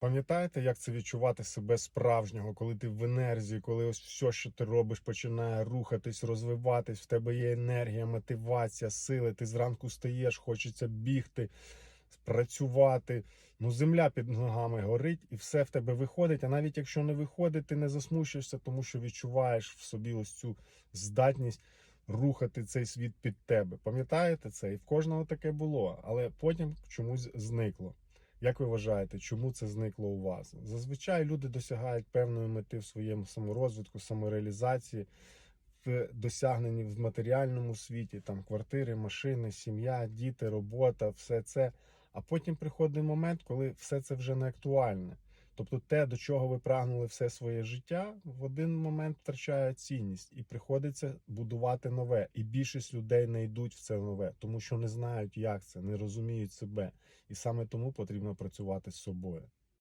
Пам'ятаєте, як це відчувати себе справжнього, коли ти в енергії, коли ось все, що ти робиш, починає рухатись, розвиватись, в тебе є енергія, мотивація, сили, ти зранку стаєш, хочеться бігти, працювати. Ну, земля під ногами горить, і все в тебе виходить. А навіть якщо не виходить, ти не засмучуєшся, тому що відчуваєш в собі ось цю здатність рухати цей світ під тебе. Пам'ятаєте це? І в кожного таке було, але потім чомусь зникло. Як ви вважаєте, чому це зникло у вас? Зазвичай люди досягають певної мети в своєму саморозвитку, самореалізації, в досягненні в матеріальному світі, там квартири, машини, сім'я, діти, робота, все це. А потім приходить момент, коли все це вже не актуальне. Тобто те, до чого ви прагнули все своє життя, в один момент втрачає цінність і приходиться будувати нове. І більшість людей не йдуть в це нове, тому що не знають, як це, не розуміють себе. І саме тому потрібно працювати з собою.